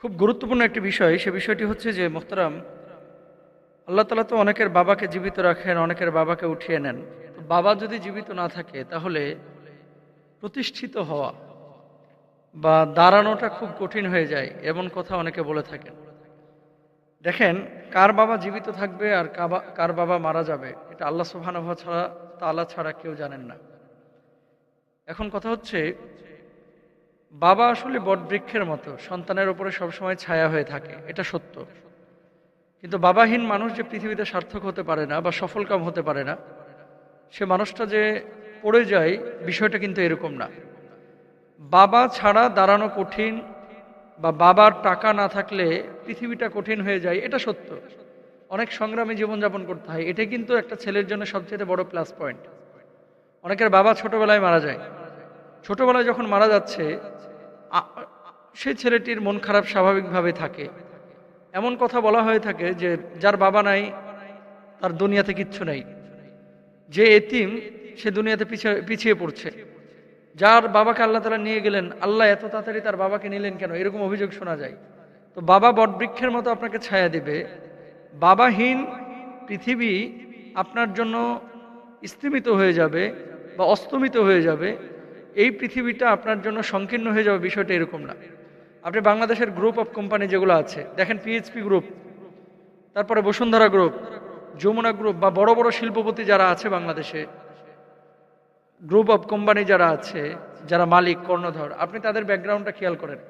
খুব গুরুত্বপূর্ণ একটি বিষয়। সে বিষয়টি হচ্ছে যে, মোহতারাম, আল্লাহ তালা তো অনেকের বাবাকে জীবিত রাখেন, অনেকের বাবাকে উঠিয়ে নেন। বাবা যদি জীবিত না থাকে, তাহলে প্রতিষ্ঠিত হওয়া বা দাঁড়ানোটা খুব কঠিন হয়ে যায়, এমন কথা অনেকে বলে থাকেন। দেখেন, কার বাবা জীবিত থাকবে আর কার বাবা মারা যাবে, এটা আল্লাহ সুবহানাহু ওয়া ছাড়া তাআলা ছাড়া কেউ জানেন না। এখন কথা হচ্ছে বাবা আসলে বটবৃক্ষের মতো, সন্তানের উপরে সবসময় ছায়া হয়ে থাকে, এটা সত্য। কিন্তু বাবাহীন মানুষ যে পৃথিবীতে সার্থক হতে পারে না বা সফলকাম হতে পারে না, সে মানুষটা যে পড়ে যায়, বিষয়টা কিন্তু এরকম না। বাবা ছাড়া দাঁড়ানো কঠিন বা বাবার টাকা না থাকলে পৃথিবীটা কঠিন হয়ে যায়, এটা সত্য। অনেক সংগ্রামী জীবনযাপন করতে হয় এটা কিন্তু একটা ছেলের জন্য সবচেয়ে বড় প্লাস পয়েন্ট অনেকের বাবা ছোটবেলায় মারা যায় ছোটবেলায় যখন মারা যাচ্ছে সেই ছেলেটির মন খারাপ স্বাভাবিকভাবে থাকে। এমন কথা বলা হয়ে থাকে যে, যার বাবা নাই, তার দুনিয়াতে কিচ্ছু নাই। যে এতিম, সে দুনিয়াতে পিছিয়ে পিছিয়ে পড়ছে। যার বাবাকে আল্লাহ তালা নিয়ে গেলেন, আল্লাহ এত তাড়াতাড়ি তার বাবাকে নিলেন কেন? এরকম অভিযোগ শোনা যায়। তো বাবা বটবৃক্ষের মতো আপনাকে ছায়া দিবে। বাবাহীন পৃথিবী আপনার জন্য স্তিমিত হয়ে যাবে বা অস্তমিত হয়ে যাবে। এই পৃথিবীটা আপনার জন্য সংকীর্ণ হয়ে যাবে বিষয়টা এরকম না। আপনি বাংলাদেশের গ্রুপ অফ কোম্পানি যেগুলো আছে, দেখেন পিএইচপি গ্রুপ তারপরে বসুন্ধরা গ্রুপ যমুনা গ্রুপ বা বড় বড় শিল্পপতি যারা আছে বাংলাদেশে গ্রুপ অফ কোম্পানি যারা আছে, যারা মালিক, কর্ণধর, আপনি তাদের ব্যাকগ্রাউন্ডটা খেয়াল করেন।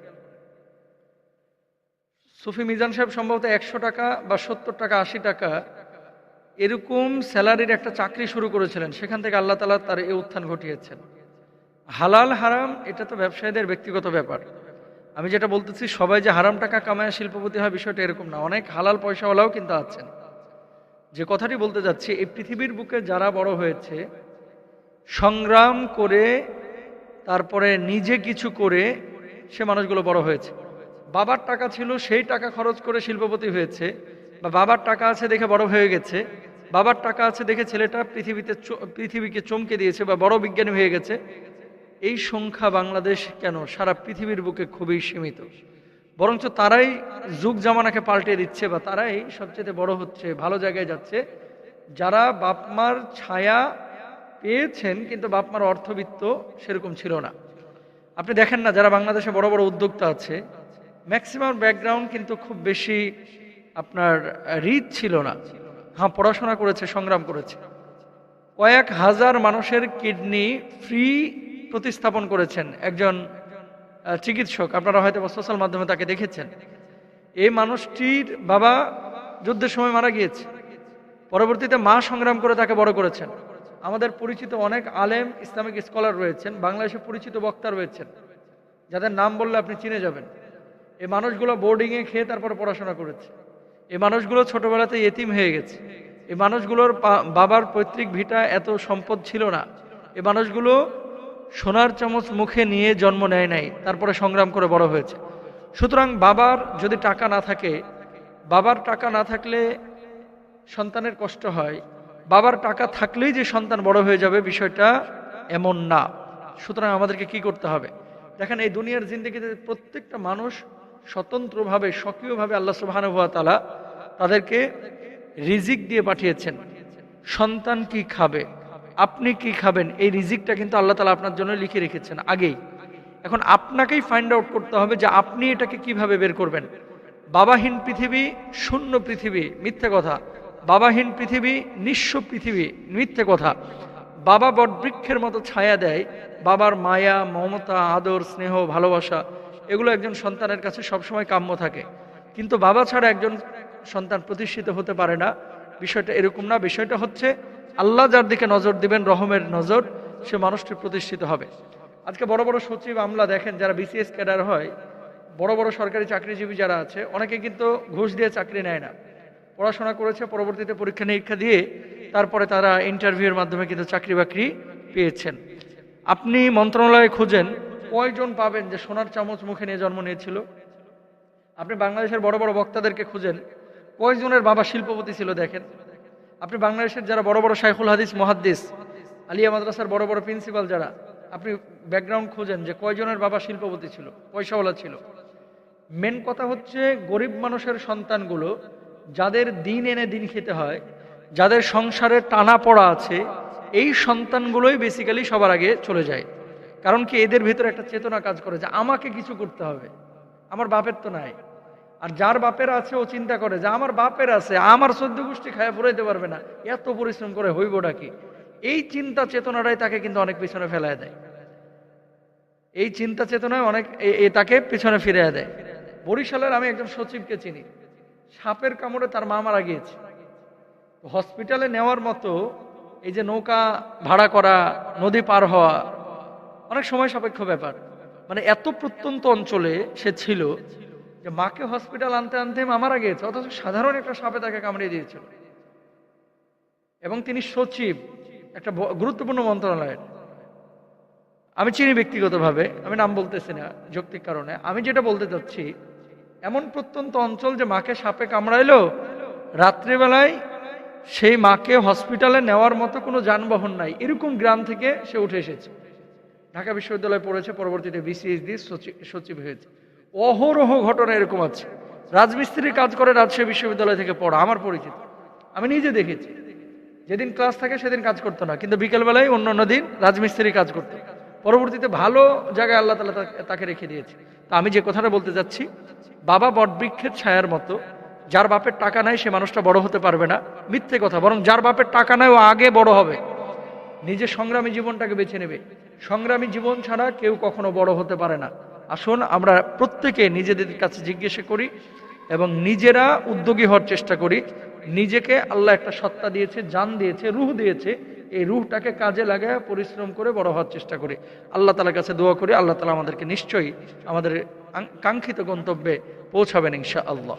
সুফি মিজান সাহেব সম্ভবত একশো টাকা বা সত্তর টাকা, আশি টাকা, এরকম স্যালারির একটা চাকরি শুরু করেছিলেন। সেখান থেকে আল্লাহ তালা তার এই উত্থান ঘটিয়েছেন। হালাল হারাম, এটা তো ব্যবসায়ীদের ব্যক্তিগত ব্যাপার। আমি যেটা বলতেছি, সবাই যে হারাম টাকা কামায় শিল্পপতি হয় বিষয়টা এরকম না। অনেক হালাল পয়সাওয়ালাও কিন্তু আছেন। যে কথাটি বলতে যাচ্ছি, এই পৃথিবীর বুকে যারা বড় হয়েছে, সংগ্রাম করে, তারপরে নিজে কিছু করে, সে মানুষগুলো বড় হয়েছে। বাবার টাকা ছিল, সেই টাকা খরচ করে শিল্পপতি হয়েছে, বা বাবার টাকা আছে দেখে বড় হয়ে গেছে। বাবার টাকা আছে দেখে ছেলেটা পৃথিবীতে পৃথিবীকে চমকে দিয়েছে, বা বড় বিজ্ঞানী হয়ে গেছে। এই সংখ্যা বাংলাদেশ কেন? সারা পৃথিবীর বুকে খুবই সীমিত। বরঞ্চ তারাই যুগ জামানাকে পাল্টে দিচ্ছে বা তারাই সবচেয়ে বড় হচ্ছে, ভালো জায়গায় যাচ্ছে। যারা বাপমার ছায়া পেয়েছেন কিন্তু বাপমার অর্থবিত্ত সেরকম ছিল না। আপনি দেখেন না, যারা বাংলাদেশে বড় বড় উদ্যোক্তা আছে ম্যাক্সিমাম ব্যাকগ্রাউন্ড কিন্তু খুব বেশি আপনার রিচ ছিল না। হ্যাঁ পড়াশোনা করেছে, সংগ্রাম করেছে। কয়েক হাজার মানুষের কিডনি ফ্রি প্রতিস্থাপন করেছেন একজন চিকিৎসক। আপনারা হয়তো সোশ্যাল মাধ্যমে তাকে দেখেছেন। এই মানুষটির বাবা যুদ্ধের সময় মারা গিয়েছে। পরবর্তীতে মা সংগ্রাম করে তাকে বড় করেছেন। আমাদের পরিচিত অনেক আলেম ইসলামিক স্কলার রয়েছেন, বাংলাদেশে পরিচিত বক্তা রয়েছেন, যাদের নাম বললে আপনি চিনে যাবেন। এই মানুষগুলো বোর্ডিংয়ে খেয়ে তারপর পড়াশোনা করেছে। এই মানুষগুলো ছোটবেলাতে এতিম হয়ে গেছে। এই মানুষগুলোর বাবার পৈতৃক ভিটা এত সম্পদ ছিল না। এই মানুষগুলো সোনার চামচ মুখে নিয়ে জন্ম নেয় নাই, তারপরে সংগ্রাম করে বড় হয়েছে। সুতরাং বাবার যদি টাকা না থাকে, বাবার টাকা না থাকলে সন্তানের কষ্ট হয়। বাবার টাকা থাকলেই যে সন্তান বড় হয়ে যাবে বিষয়টা এমন না। সুতরাং আমাদেরকে কি করতে হবে? দেখেন, এই দুনিয়ার জিন্দগিতে প্রত্যেকটা মানুষ স্বতন্ত্রভাবে সক্রিয়ভাবে আল্লাহ সুবাহানুভা তালা তাদেরকে রিজিক দিয়ে পাঠিয়েছেন। সন্তান কি খাবে? আপনি কি খাবেন? এই রিজিকটা কিন্তু আল্লাহ তালা আপনার জন্য লিখে রেখেছেন আগেই। এখন আপনাকেই ফাইন্ড আউট করতে হবে যে আপনি এটাকে কীভাবে বের করবেন। বাবাহীন পৃথিবী শূন্য পৃথিবী, মিথ্যে কথা। বাবাহীন পৃথিবী নিঃস্ব পৃথিবী, মিথ্যে কথা। বাবা বটবৃক্ষের মতো ছায়া দেয়, বাবার মায়া, মমতা, আদর, স্নেহ, ভালোবাসা, এগুলো একজন সন্তানের কাছে সবসময় কাম্য থাকে। কিন্তু বাবা ছাড়া একজন সন্তান প্রতিষ্ঠিত হতে পারে না। বিষয়টা এরকম না, বিষয়টা হচ্ছে আল্লাহ যার দিকে নজর দিবেন, রহমের নজর, সে মানুষটি প্রতিষ্ঠিত হবে। আজকে বড় বড় সচিব আমলা দেখেন, যারা বিসিএস ক্যাডার হয়, বড় বড় সরকারি চাকরিজীবী যারা আছে, অনেকে কিন্তু ঘুষ দিয়ে চাকরি নেয় না। পড়াশোনা করেছে, পরবর্তীতে পরীক্ষা নিরীক্ষা দিয়ে তারপরে তারা ইন্টারভিউয়ের মাধ্যমে কিন্তু চাকরি বাকরি পেয়েছেন। আপনি মন্ত্রণালয়ে খুঁজেন, কয়জন পাবেন যে সোনার চামচ মুখে নিয়ে জন্ম নিয়েছিল? আপনি বাংলাদেশের বড় বড় বক্তাদেরকে খুঁজেন, কয়জনের বাবা শিল্পপতি ছিল দেখেন? আপনি বাংলাদেশের যারা বড় বড় শাইখুল হাদিস মহাদ্দিস, আলিয়া মাদ্রাসার বড় বড় প্রিন্সিপাল যারা, আপনি ব্যাকগ্রাউন্ড খুঁজেন যে কয়জনের বাবা শিল্পপতি ছিল, পয়সাওয়ালা ছিল। মেন কথা হচ্ছে গরিব মানুষের সন্তানগুলো, যাদের দিন এনে দিন খেতে হয়, যাদের সংসারে টানা পড়া আছে, এই সন্তানগুলোই বেসিক্যালি সবার আগে চলে যায়। কারণ কি এদের ভেতরে একটা চেতনা কাজ করে যে আমাকে কিছু করতে হবে, আমার বাপের তো নাই। আর যার বাপের আছে, ও চিন্তা করে যে আমার বাপের আছে, আমার চোদ্দ গোষ্ঠী খায়া ফুরাইতে পারবে না। এত পরিশ্রম করে হইবটা কি এই চিন্তা চেতনাটাই তাকে কিন্তু অনেক পিছনে ফেলায় দেয়। এই চিন্তা চেতনায় অনেক তাকে পিছনে ফিরে দেয়। বরিশালের আমি একজন সচিবকে চিনি। সাপের কামড়ে তার মা মারা গিয়েছে। হসপিটালে নেওয়ার মতো এই যে নৌকা ভাড়া করা, নদী পার হওয়া, অনেক সময় সাপেক্ষ ব্যাপার। মানে এত প্রত্যন্ত অঞ্চলে সে ছিল যে মাকে হসপিটাল আনতে আনতে মা মারা গিয়েছে, অথচ সাধারণ একটা সাপে তাকে কামড়িয়ে দিয়েছিল। এবং তিনি সচিব, একটা গুরুত্বপূর্ণ মন্ত্রণালয়ের। আমি চিনি ব্যক্তিগতভাবে, আমি নাম বলতেছি না যৌক্তিক কারণে। আমি যেটা বলতে চাচ্ছি, এমন প্রত্যন্ত অঞ্চল যে মাকে সাপে কামড়াইলো, রাত্রিবেলায় সেই মাকে হসপিটালে নেওয়ার মতো কোনো যানবাহন নাই। এরকম গ্রাম থেকে সে উঠে এসেছে। ঢাকা বিশ্ববিদ্যালয়ে পড়েছে, পরবর্তীতে বিসিএস দিয়ে সচিব হয়েছে। অহরহ ঘটনা এরকম আছে। রাজমিস্ত্রির কাজ করে রাজশাহী বিশ্ববিদ্যালয় থেকে পড়া, আমার পরিচিত। আমি নিজে দেখেছি। যেদিন ক্লাস থাকে সেদিন কাজ করতো না। কিন্তু বিকেলবেলায় অন্য অন্য দিন রাজমিস্ত্রি কাজ করতো। পরবর্তীতে ভালো জায়গায় আল্লাহ তালা তাকে- রেখে দিয়েছে। তা আমি যে কথাটা বলতে যাচ্ছি, বাবা বটবৃক্ষের ছায়ার মতো। যার বাপের টাকা নাই, সে মানুষটা বড় হতে পারবে না। মিথ্যে কথা, বরং যার বাপের টাকা নাই, ও আগে বড় হবে। নিজের সংগ্রামী জীবনটাকে বেছে নেবে। সংগ্রামী জীবন ছাড়া কেউ কখনো বড় হতে পারে না। আসুন, আমরা প্রত্যেকে নিজেদের কাছে জিজ্ঞেস করি এবং নিজেরা উদ্যোগী হওয়ার চেষ্টা করি। নিজেকে আল্লাহ একটা সত্তা দিয়েছে, জান দিয়েছে, রুহ দিয়েছে। এই রুহটাকে কাজে লাগায়, পরিশ্রম করে বড় হওয়ার চেষ্টা করি। আল্লাহ তালার কাছে দোয়া করি, আল্লাহ তালা আমাদেরকে নিশ্চয়ই আমাদের কাঙ্ক্ষিত গন্তব্যে পৌঁছাবেন ইনশা আল্লাহ